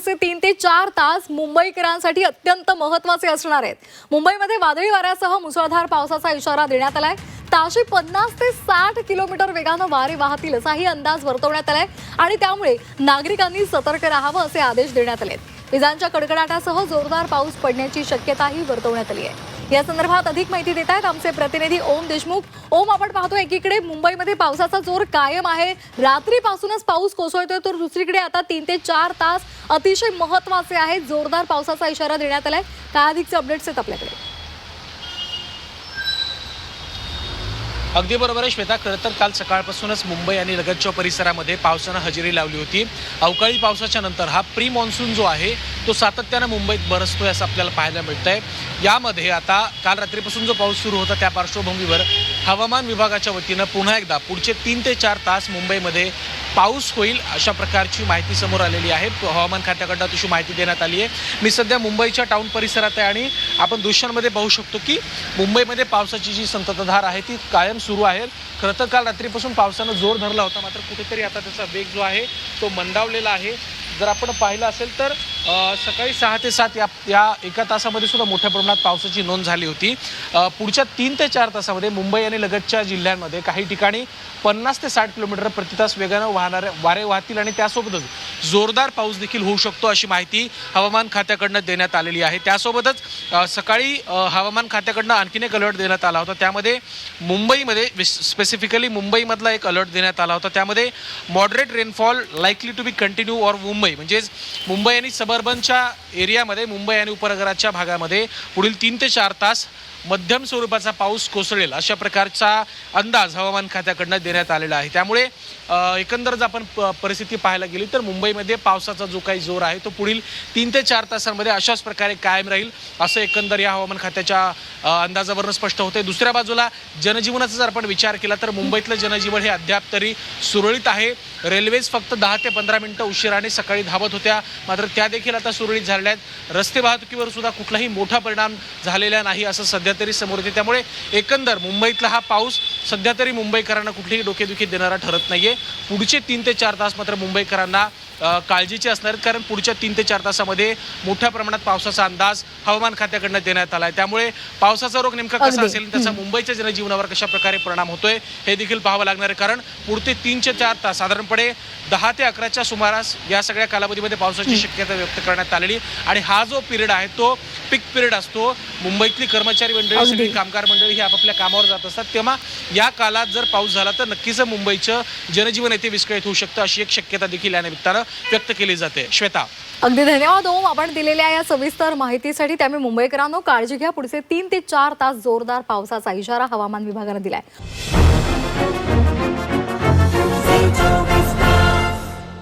पुढचे तीन ते चार तास मुंबईकरांसाठी अत्यंत महत्त्वाचे असणार आहेत. मुंबईमध्ये वादळी वाऱ्यासह मुसळधार पावसाचा इशारा देण्यात आलाय. ताशी पन्नास ते साठ किलोमीटर वेगानं वारे वाहतील असाही अंदाज वर्तवण्यात आलाय. आणि त्यामुळे नागरिकांनी सतर्क राहावं असे आदेश देण्यात आले विजांच्या कडकडाटासह जोरदार पाऊस पडण्याची शक्यताही वर्तवण्यात आली आहे. या संदर्भात अधिक माहिती देत आहेत आमचे प्रतिनिधी ओम देशमुख. ओम आपण पाहतो एकीकडे मुंबईमध्ये पावसाचा जोर कायम आहे. रात्रीपासूनच पाऊस कोसळतोय तर दुसरीकडे आता तीन ते चार तास अतिशय महत्त्वाचे आहेत. जोरदार पावसाचा इशारा देण्यात आलाय. काय अधिकचे अपडेट्स आहेत आपल्याकडे? अगदी बरोबर आहे श्वेता. खरं तर काल सकाळपासूनच मुंबई आणि लगतच्या परिसरामध्ये पावसानं हजेरी लावली होती. अवकाळी पावसाच्या नंतर हा प्री मान्सून जो आहे तो सातत्यानं मुंबईत बरसतोय असं आपल्याला पाहायला मिळतंय. यामध्ये आता काल रात्रीपासून जो पाऊस सुरू होता त्या पार्श्वभूमीवर हवामान विभागाच्या वतीनं पुन्हा एकदा पुढचे तीन ते चार तास मुंबईमध्ये पाऊस होईल अशा प्रकारची माहिती समोर आलेली आहे. हवामान खात्याकडनं तशी माहिती देण्यात आली आहे. मी सध्या मुंबईच्या टाऊन परिसरात आहे आणि आपण दृश्यांमध्ये पाहू शकतो की मुंबईमध्ये पावसाची जी संततधार आहे ती कायम सुरू आहे. खरं तर काल रात्रीपासून पावसानं जोर धरला होता मात्र कुठेतरी आता त्याचा वेग जो आहे तो मंदावलेला आहे. जर आपण पाहिलं असेल तर सकाळी सहा ते सात या या एका तासामध्ये सुद्धा मोठ्या प्रमाणात पावसाची नोंद झाली होती. पुढच्या तीन ते चार तासामध्ये मुंबई आणि लगतच्या जिल्ह्यांमध्ये काही ठिकाणी पन्नास ते साठ किलोमीटर प्रति तास वेगानं वाहणारे वारे वाहतील आणि त्यासोबतच जोरदार पाऊस देखील होऊ शकतो अशी माहिती हवामान खात्याकडनं देण्यात आलेली आहे. त्यासोबतच सकाळी हवामान खात्याकडनं आणखीन एक अलर्ट देण्यात आला होता. त्यामध्ये मुंबईमध्ये स्पेसिफिकली मुंबईमधला एक अलर्ट देण्यात आला होता. त्यामध्ये moderate rainfall likely to be continue or Mumbai म्हणजेच मुंबई आणि सब सबर्बनच्या एरियामध्ये मुंबई आणि उपनगराच्या भागामध्ये पुढील तीन ते चार तास मध्यम स्वरूपाचा पाऊस कोसळेल अशा प्रकारचा अंदाज हवामान खात्याकडनं देण्यात आलेला आहे. त्यामुळे एकंदर जर आपण प- परिस्थिती पाहायला गेली तर मुंबईमध्ये पावसाचा जो काही जोर आहे तो पुढील तीन ते चार तासांमध्ये अशाच प्रकारे कायम राहील असं एकंदर या हवामान खात्याच्या अंदाजावरून स्पष्ट होते दुसऱ्या बाजूला जनजीवनाचा जर आपण विचार केला तर मुंबईतलं जनजीवन हे अद्याप तरी सुरळीत आहे. रेल्वेज फक्त दहा ते पंधरा मिनटं उशिराने सकाळी धावत होत्या मात्र त्या देखील आता सुरळीत झालेल्या आहेत. रस्ते वाहतुकीवर सुद्धा कुठलाही मोठा परिणाम झालेला नाही असं सध्या तरी समोर येते. त्यामुळे एकंदर मुंबईतला हा पाऊस सध्या तरी मुंबईकरांना कुठलीही डोकेदुखी देणारा ठरत नाहीये. पुढचे तीन ते चार तास मात्र मुंबईकरांना काळजीचे असणार आहेत कारण पुढच्या तीन ते चार तासामध्ये मोठ्या प्रमाणात पावसाचा अंदाज हवामान खात्याकडनं देण्यात आला आहे त्यामुळे पावसाचा रोग नेमका कसा. असेल त्याचा मुंबईच्या जनजीवनावर कशा प्रकारे परिणाम होतोय हे देखील पाहावं लागणार आहे कारण पुढचे तीन ते चार तास साधारणपणे दहा ते अकराच्या सुमारास या सगळ्या कालावधीमध्ये पावसाची शक्यता व्यक्त करण्यात आलेली आणि हा जो पिरियड आहे तो पीक पिरियड असतो. मुंबईतली कर्मचारी मंडळी. सगळी कामगार मंडळी ही आपापल्या कामावर जात असतात. तेव्हा या काळात जर पाऊस झाला तर नक्कीच मुंबईचं जनजीवन येथे विस्कळीत होऊ शकतं अशी एक शक्यता देखील या निमित्तानं व्यक्त केली जाते. श्वेता. अगदी धन्यवाद ओम. आपण दिलेल्या या सविस्तर माहितीसाठी त्यामुळे मुंबईकरांनो काळजी घ्या. पुढचे तीन ते चार तास जोरदार पावसाचा इशारा हवामान विभागानं दिलाय.